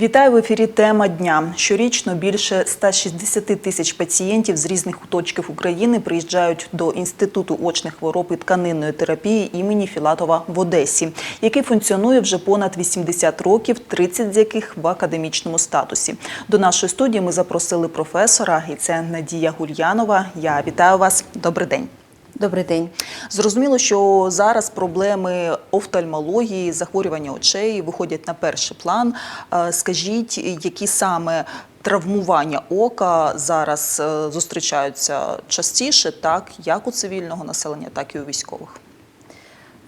Вітаю в ефірі. Тема дня. Щорічно більше 160 тисяч пацієнтів з різних куточків України приїжджають до інституту очних хвороб і тканинної терапії імені Філатова в Одесі, який функціонує вже понад 80 років, 30 з яких в академічному статусі. До нашої студії ми запросили професора, і це Надія Гульянова. Я вітаю вас. Добрий день. Добрий день. Зрозуміло, що зараз проблеми офтальмології, захворювання очей виходять на перший план. Е, Скажіть, які саме травмування ока зараз е, зустрічаються частіше, так як у цивільного населення, так і у військових?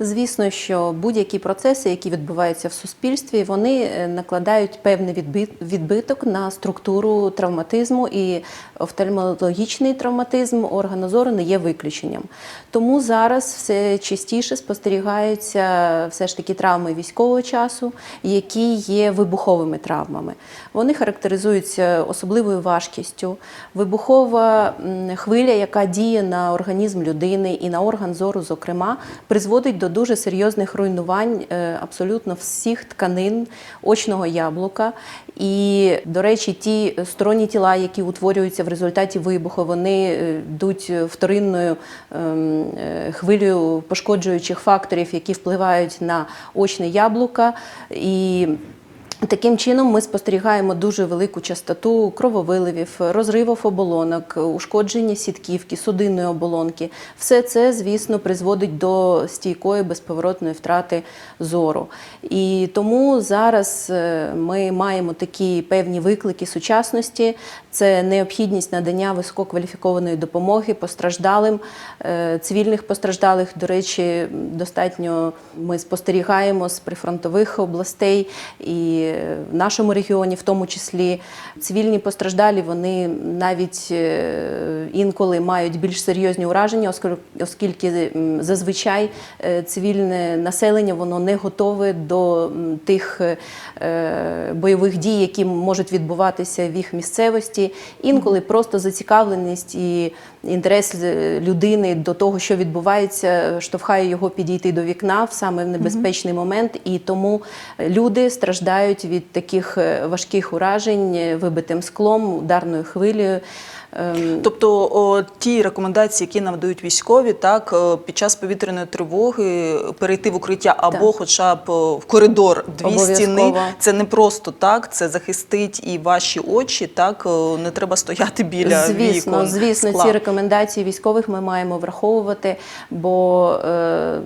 Звісно, що будь-які процеси, які відбуваються в суспільстві, вони е, накладають певний відбиток на структуру травматизму, і офтальмологічний травматизм органу зору не є виключенням. Тому зараз все частіше спостерігаються все ж таки травми військового часу, які є вибуховими травмами. Вони характеризуються особливою важкістю. Вибухова хвиля, яка діє на організм людини і на орган зору, зокрема, призводить до дуже серйозних руйнувань е, абсолютно всіх тканин очного яблука. І, до речі, ті сторонні тіла, які утворюються в результаті вибуху, вони е, йдуть вторинною ем, е, хвилею пошкоджуючих факторів, які впливають на очне яблука. І Таким чином ми спостерігаємо дуже велику частоту крововиливів, розривів оболонок, ушкодження сітківки, судинної оболонки. Все це, звісно, призводить до стійкої безповоротної втрати зору. І тому зараз е, ми маємо такі певні виклики сучасності. Це необхідність надання висококваліфікованої допомоги постраждалим, е, цивільних постраждалих. До речі, достатньо ми спостерігаємо з прифронтових областей і в нашому регіоні, в тому числі цивільні постраждалі, вони навіть е, інколи мають більш серйозні ураження, оскільки- зазвичай е, цивільне населення воно не готове до тих е, бойових дій, які можуть відбуватися в їх місцевості. Інколи просто зацікавленість і інтерес людини до того, що відбувається, штовхає його підійти до вікна в саме в небезпечний момент, і тому люди страждають від таких е, важких уражень е, вибитим склом, ударною хвилею. Ем, Тобто о, ті рекомендації, які нам дають військові, так е, під час повітряної тривоги перейти в укриття або, Так. хоча б е, в коридор дві стіни, це не просто так, це захистить і ваші очі. Так е, не треба стояти біля звісно, вікон. звісно, скла. ці рекомендації військових ми маємо враховувати, бо е,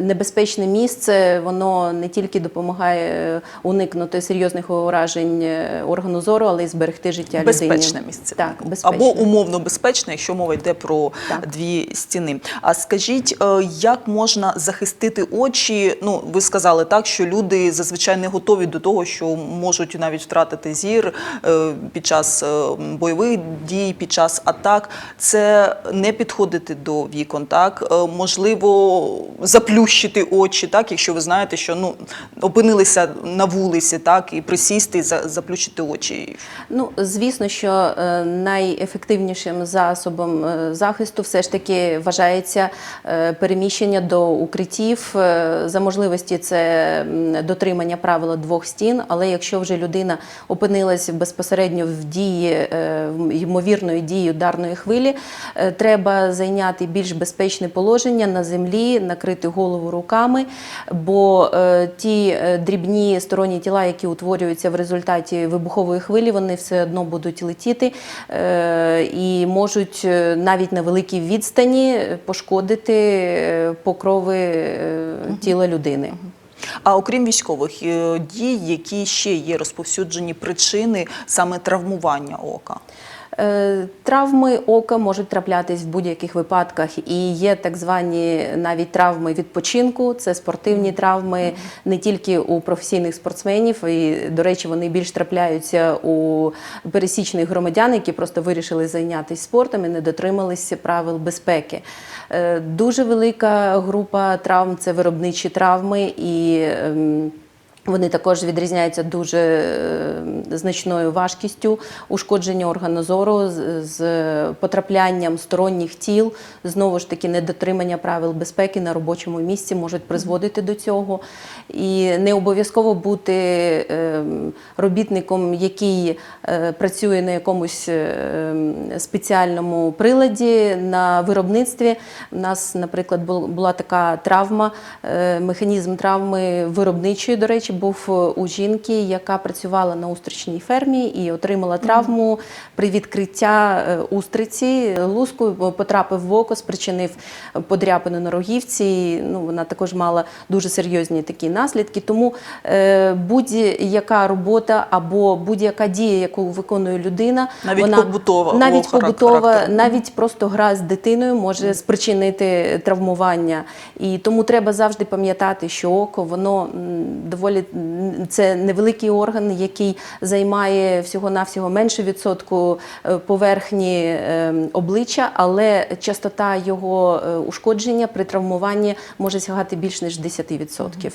небезпечне місце воно не тільки допомагає уникнути серйозних уражень органу зору, але й зберегти життя людині. Місце Так, безпечне. або умовно безпечне, якщо мова йде про Так. дві стіни. А скажіть, е, як можна захистити очі? Ну, ви сказали так, що люди зазвичай не готові до того, що можуть навіть втратити зір е, під час е, бойових дій, під час атак. Це не підходити до вікон, так можливо, заплющити очі, так, якщо ви знаєте, що ну опинилися на вулиці, так і присісти за- заплющити очі. Ну, звісно, що е, найефективнішим засобом е, захисту все ж таки вважається е, переміщення до укриттів. Е, За можливості це дотримання правила двох стін. Але якщо вже людина опинилась безпосередньо в дії ймовірної дії ударної хвилі, треба зайняти більш безпечне положення на землі, накрити голову руками, бо ті дрібні сторонні тіла, які утворюються в результаті вибухової хвилі, вони все одно будуть летіти і можуть е, навіть на великій відстані пошкодити е, покрови е, тіла людини. А окрім військових дій, які ще є розповсюджені причини саме травмування ока? Е, Травми ока можуть траплятись в будь-яких випадках, і є так звані навіть травми відпочинку. Це спортивні травми не тільки у професійних спортсменів, і, до речі, вони більш трапляються у пересічних громадян, які просто вирішили зайнятися спортом і не дотрималися правил безпеки. Е, Дуже велика група травм це виробничі травми і. Вони також відрізняються дуже е, значною важкістю ушкодження органу зору з, потраплянням сторонніх тіл. Знову ж таки, недотримання правил безпеки на робочому місці можуть призводити до цього. І не обов'язково бути е, робітником, який е, працює на якомусь спеціальному приладі на виробництві. У нас, наприклад, була така травма, механізм травми виробничої, до речі, був е, у жінки, яка працювала на устричній фермі і отримала травму при відкриття е, устриці. Луску потрапив в око, спричинив подряпину на рогівці. Ну, вона також мала дуже серйозні такі наслідки. Тому е, будь-яка робота або будь-яка дія, яку виконує людина, Навіть вона побутова, навіть побутова, навіть просто гра з дитиною може спричинити травмування. І тому треба завжди пам'ятати, що око воно доволі це невеликий орган, який займає всього-навсього менше відсотку е, поверхні е, обличчя, але частота його е, ушкодження при травмуванні може сягати більш ніж 10%.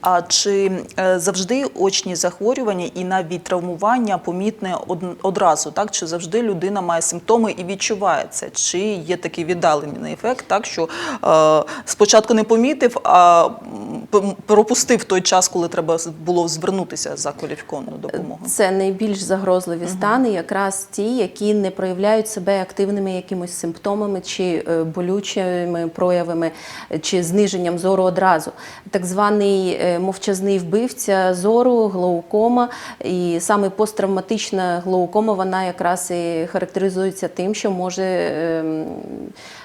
А чи е, завжди очні захворювання і навіть травмування помітне одразу, так? Чи завжди людина має симптоми і відчуває це? Чи є такий віддалений ефект, так що е, спочатку не помітив, а пропустив той час, коли треба було звернутися за кваліфікованою допомогою? Це найбільш загрозливі стани, якраз ті, які не проявляють себе активними якимось симптомами чи е, болючими проявами, е, чи зниженням зору одразу. Так званий е, мовчазний вбивця зору, глаукома, і саме посттравматична глаукома, вона якраз і характеризується тим, що може.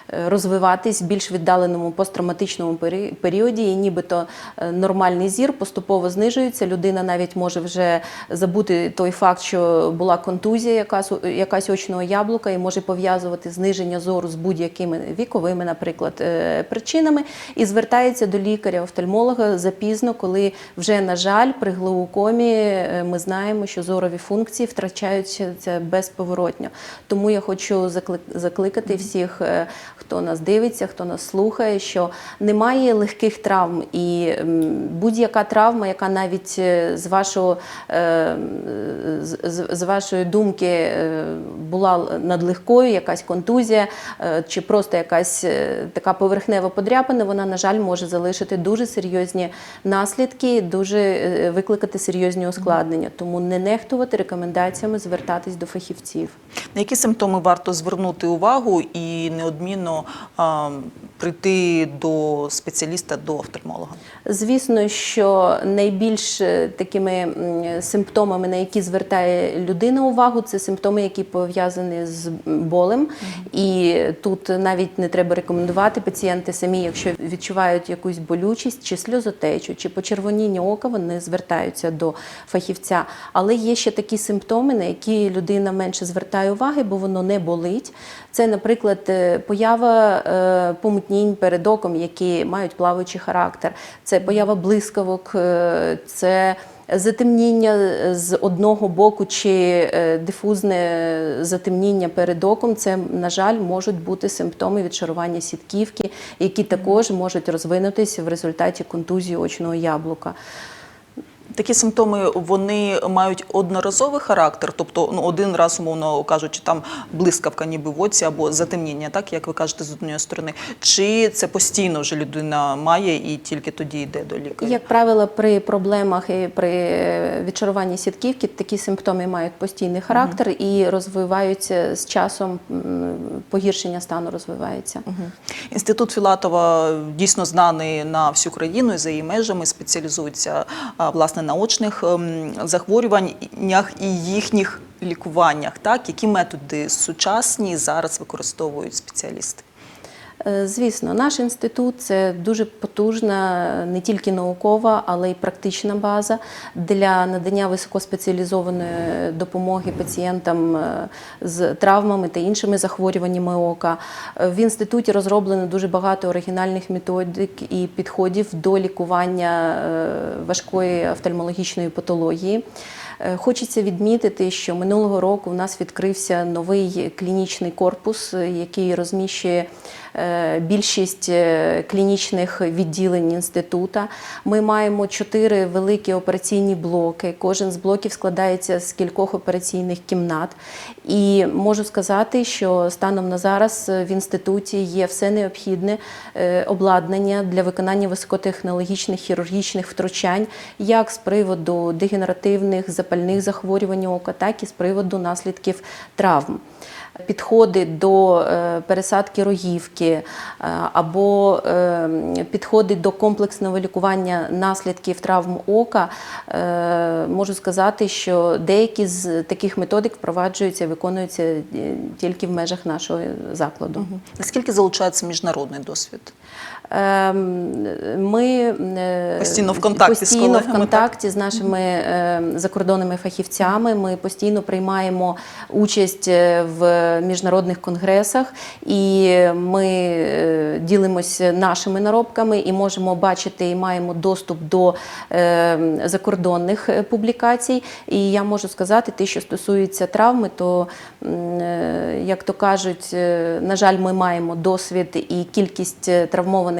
Е, Розвиватись в більш віддаленому посттравматичному періоді, і нібито е, нормальний зір поступово знижується. Людина навіть може вже забути той факт, що була контузія, якась, якась очного яблука, і може пов'язувати зниження зору з будь-якими віковими, наприклад, е, причинами, і звертається до лікаря-офтальмолога запізно, коли вже, на жаль, при глаукомі ми знаємо, що зорові функції втрачаються безповоротньо. Тому я хочу закликати всіх, хто нас дивиться, хто нас слухає, що немає легких травм, і будь-яка травма, яка навіть е, з вашого е, з, вашої думки е, була надлегкою, якась контузія е, чи просто якась е, така поверхнева подряпина, вона, на жаль, може залишити дуже серйозні наслідки, дуже е, викликати серйозні ускладнення. Тому не нехтувати рекомендаціями звертатись до фахівців. На які симптоми варто звернути увагу і неодмінно а, прийти до спеціаліста, до офтальмолога? Звісно, що найбільш такими симптомами, на які звертає людина увагу, це симптоми, які пов'язані з болем. І тут навіть не треба рекомендувати пацієнти самі, якщо відчувають якусь болючість, чи сльозотечу, чи почервоніння ока, вони звертаються до фахівця. Але є ще такі симптоми, на які людина менше звертає уваги, бо воно не болить. Це, наприклад, е, поява е, помутнінь перед оком, які мають плаваючий характер. Це поява блискавок, е, це затемніння з одного боку чи е, дифузне затемніння перед оком. Це, на жаль, можуть бути симптоми відшарування сітківки, які також можуть розвинутися в результаті контузії очного яблука. Такі симптоми вони мають одноразовий характер, тобто ну один раз, умовно кажучи, там блискавка ніби в оці або затемніння, так як ви кажете, з однієї сторони, чи це постійно вже людина має і тільки тоді йде до лікаря? Як правило, при проблемах і при відчаруванні сітківки такі симптоми мають постійний характер і розвиваються з часом, погіршення стану розвивається. Мгм. Інститут Філатова дійсно знаний на всю країну і за її межами спеціалізується а, власне на ем, захворюваннях і їхніх лікуваннях. Так, які методи сучасні зараз використовують спеціалісти? Е, Звісно, наш інститут це дуже потужна не тільки наукова, але й практична база для надання високоспеціалізованої допомоги пацієнтам е, з травмами та іншими захворюваннями ока. Е, В інституті розроблено дуже багато оригінальних методик і підходів до лікування важкої офтальмологічної патології. Хочеться відмітити, що минулого року в нас відкрився новий клінічний корпус, який розміщує більшість е, клінічних відділень інститута. Ми маємо чотири великі операційні блоки. Кожен з блоків складається з кількох операційних кімнат. І можу сказати, що станом на зараз е, в інституті є все необхідне е, обладнання для виконання високотехнологічних хірургічних втручань, як з приводу дегенеративних запальних захворювань ока, так і з приводу наслідків травм. Підходи до е, пересадки рогівки е, або е, підходи до комплексного лікування наслідків травм ока, можу сказати, що деякі з таких методик впроваджуються і виконуються тільки в межах нашого закладу. Наскільки залучається міжнародний досвід? Ем, Ми е, Постійно в контакті з постійно колегами, в контакті з нашими е, закордонними фахівцями. Ми постійно приймаємо участь е, в міжнародних конгресах, і ми е, ділимося нашими наробками і можемо бачити і маємо доступ до е, закордонних публікацій. І я можу сказати, те, що стосується травми, то як то кажуть, на жаль, ми маємо досвід і кількість е,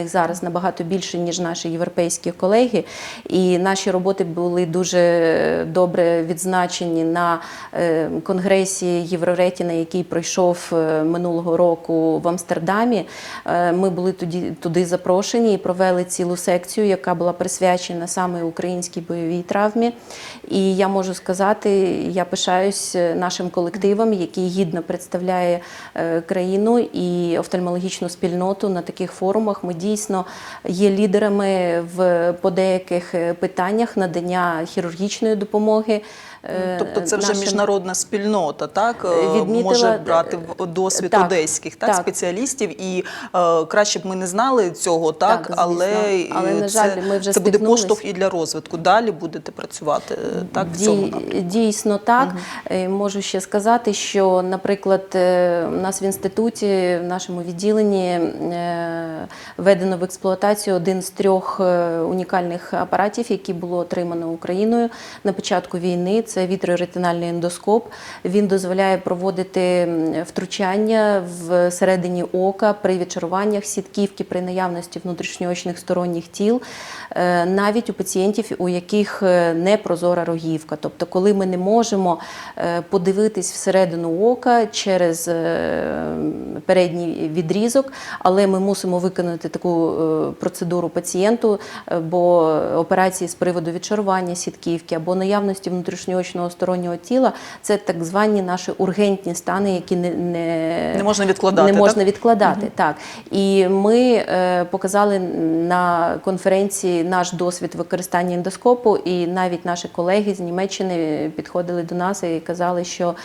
травмованих зараз набагато більше, ніж наші європейські колеги. І наші роботи були дуже добре відзначені на е, конгресі Євроретіна, який пройшов е, минулого року в Амстердамі. Е, Ми були тоді туди запрошені і провели цілу секцію, яка була присвячена саме українській бойовій травмі. І я можу сказати, я пишаюсь нашим колективом, який гідно представляє країну і офтальмологічну спільноту на таких форумах. Ми дійсно є лідерами в по деяких е, питаннях надання хірургічної допомоги. е, Тобто це вже нашим- міжнародна спільнота, так е, Відмітила, може брати досвід так, одеських так, так. спеціалістів, і е, краще б ми не знали цього, так, Так, але, Але, на це, ми вже це буде поштовх і для розвитку. Далі будете працювати так в цьому напрямку. Дійсно так. Е, Можу ще сказати, що, наприклад, у нас в інституті, в нашому відділенні е, введено в експлуатацію один з трьох е, унікальних апаратів, які було отримано Україною на початку війни. Це вітроретинальний ендоскоп. Він дозволяє проводити втручання всередині ока при відчаруваннях сітківки при наявності внутрішньоочних сторонніх тіл, е, навіть у пацієнтів, у яких е, не прозора рогівка. Тобто, коли ми не можемо подивитись всередину ока через передній відрізок, але ми мусимо виконати таку е, процедуру пацієнту, е, бо операції з приводу відчарування сітківки або наявності внутрішньоочного стороннього тіла це так звані наші ургентні стани, які не, не, Не можна відкладати, Не можна так? відкладати, так. І ми е, показали на конференції наш досвід використання ендоскопу, і навіть наші колеги з Німеччини підходили до нас і казали, що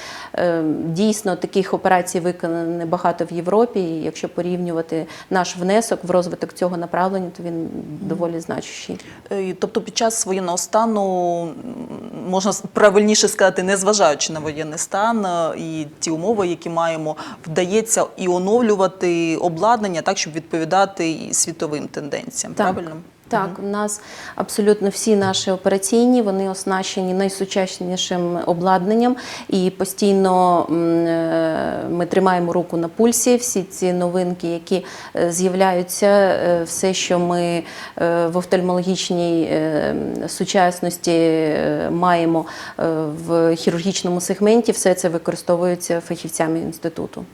дійсно таких операцій виконано багато в Європі. І якщо порівнювати наш внесок в розвиток цього направлення, то він доволі значущий. Е, Тобто під час воєнного стану, можна правильніше сказати, незважаючи на воєнний стан е, і ті умови, які маємо, вдається і оновлювати обладнання так, щоб відповідати і світовим тенденціям. Так. Правильно? Так, у нас абсолютно всі наші операційні, вони оснащені найсучаснішим обладнанням, і постійно е, ми тримаємо руку на пульсі. Всі ці новинки, які е, з'являються, е, все, що ми в офтальмологічній сучасності маємо в хірургічному сегменті, все це використовується фахівцями інституту.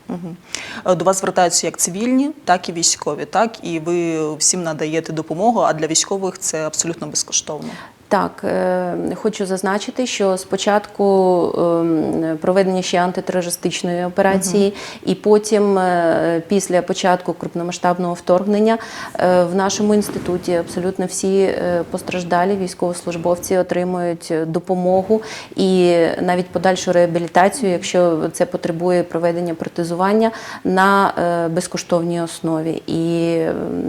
Е, До вас звертаються як цивільні, так і військові, так і ви всім надаєте допомогу. А для військових це абсолютно безкоштовно. Так, е, хочу зазначити, що спочатку ем, проведення ще антитерористичної операції, і потім, е, після початку крупномасштабного вторгнення, е, в нашому інституті абсолютно всі постраждалі військовослужбовці отримують допомогу і навіть подальшу реабілітацію, якщо це потребує проведення протезування на безкоштовній основі. І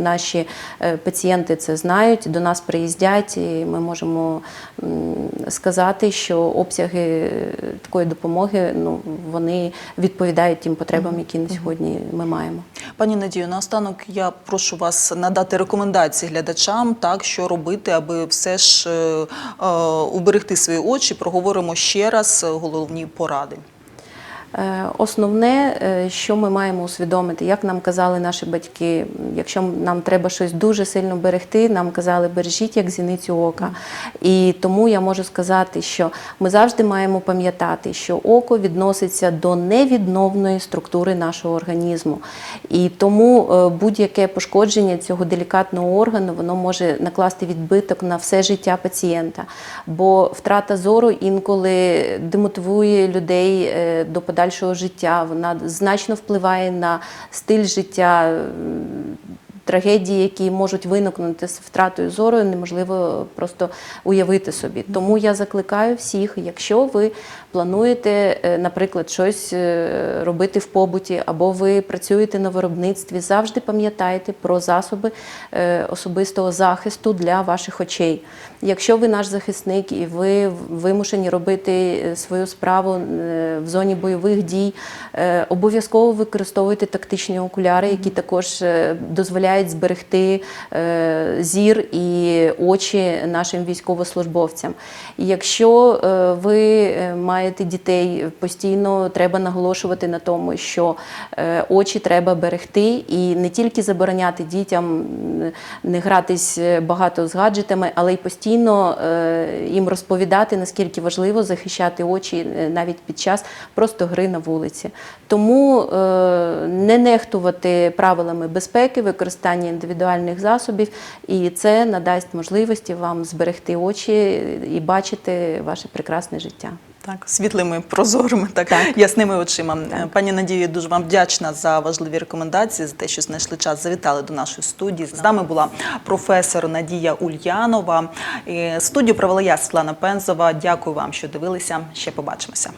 наші пацієнти це знають, до нас приїздять, і ми можемо можемо сказати, що обсяги е, такої допомоги ну, вони відповідають тим потребам, які на сьогодні ми маємо. Пані Надію, наостанок я прошу вас надати рекомендації глядачам, так що робити, аби все ж е, е, уберегти свої очі. Проговоримо ще раз е, головні поради. Е, Основне, е, що ми маємо усвідомити, як нам казали наші батьки, якщо нам треба щось дуже сильно берегти, нам казали бережіть як зіницю ока. І тому я можу сказати, що ми завжди маємо пам'ятати, що око відноситься до невідновної структури нашого організму. І тому е, будь-яке пошкодження цього делікатного органу воно може накласти відбиток на все життя пацієнта. Бо втрата зору інколи демотивує людей до подальшого життя. Вона значно впливає на стиль життя. Трагедії, які можуть виникнути з втратою зору, неможливо просто уявити собі. Тому я закликаю всіх, якщо ви плануєте, е, наприклад, щось е, робити в побуті, або ви працюєте на виробництві, завжди пам'ятайте про засоби е, особистого захисту для ваших очей. Якщо ви наш захисник і ви вимушені робити свою справу в зоні бойових дій, обов'язково використовуйте тактичні окуляри, які також е, дозволяють зберегти е, зір і очі нашим військовослужбовцям. Якщо е, ви е, маєте дітей, постійно треба наголошувати на тому, що очі треба берегти і не тільки забороняти дітям не гратись багато з гаджетами, але й постійно їм розповідати, наскільки важливо захищати очі навіть під час просто гри на вулиці. Тому не нехтувати правилами безпеки, використання індивідуальних засобів, і це надасть можливості вам зберегти очі і бачити ваше прекрасне життя. Так, світлими, прозорими, так, ясними очима. Е, Пані Надію, дуже вам вдячна за важливі рекомендації, за те, що знайшли час, завітали до нашої студії. З нами була професор Надія Ульянова. Студію провела я, Світлана Пензова. Дякую вам, що дивилися. Ще побачимося.